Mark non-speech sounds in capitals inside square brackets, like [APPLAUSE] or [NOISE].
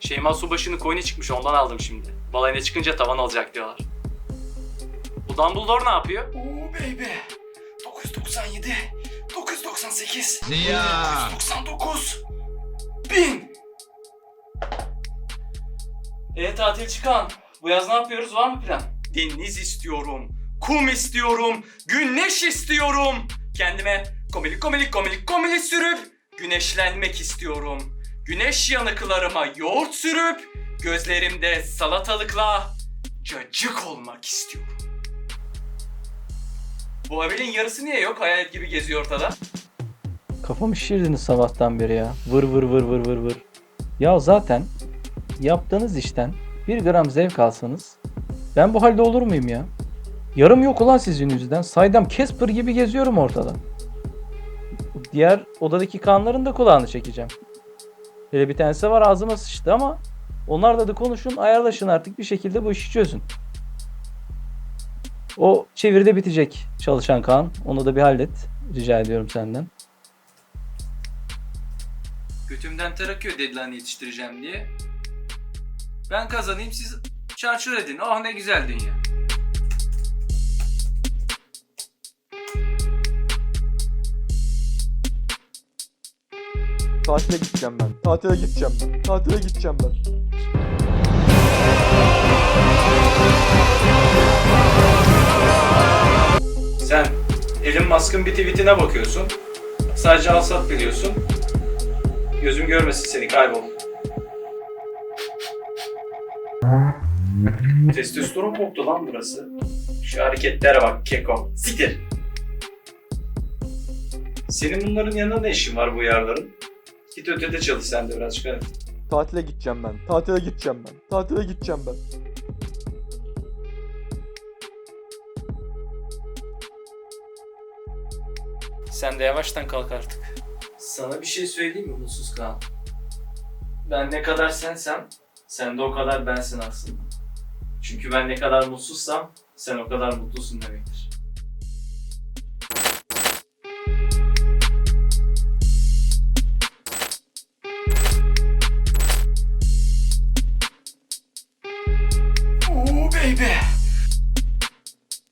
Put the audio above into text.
Şeyma Subaşı'nın coin'i çıkmış ondan aldım şimdi. Balayına çıkınca tavan alacak diyorlar. Bu Dumbledore ne yapıyor? Oo baby. 997, 998, Ziya! 999, 1000. E tatil çıkan. Bu yaz ne yapıyoruz? Var mı plan? Deniz istiyorum. Kum istiyorum. Güneş istiyorum. Kendime komelik komelik komelik komelik sürüp güneşlenmek istiyorum. Güneş yanıklarıma yoğurt sürüp gözlerimde salatalıkla cacık olmak istiyorum. Bu Abel'in yarısı niye yok? Hayalet gibi geziyor ortada. Kafamı şişirdiniz sabahtan beri ya. Vır vır vır vır vır vır. Ya zaten yaptığınız işten bir gram zevk alsanız ben bu halde olur muyum ya? Yarım yok ulan sizin yüzünden. Saydam Casper gibi geziyorum ortada. Diğer odadaki kanların da kulağını çekeceğim. Hele bir tanesi var ağzıma sıçtı ama onlarla da konuşun ayarlaşın artık bir şekilde bu işi çözün. O çeviride bitecek çalışan Kaan. Onu da bir hallet. Rica ediyorum senden. Götümden ter akıyor yetiştireceğim diye. Ben kazanayım siz çarçur edin. Oh ne güzel dünya. Tatile gideceğim ben. Tatile gideceğim ben. Tatile gideceğim ben. Sen Elon Musk'ın bir tweetine bakıyorsun. Sadece al sat biliyorsun. Gözüm görmesin seni kaybol. [LAUGHS] Testosteron koktu lan burası. Şu hareketlere bak keko. Siktir. Senin bunların yanında ne işin var bu yarların? Git ötede çalış sen de birazcık hadi. Tatile gideceğim ben. Tatile gideceğim ben. Tatile gideceğim ben. Sen de yavaştan kalk artık. Sana bir şey söyleyeyim mi mutsuz Kaan? Ben ne kadar sensem, sen de o kadar bensin aslında. Çünkü ben ne kadar mutsuzsam sen o kadar mutlusun demektir. Ooh baby.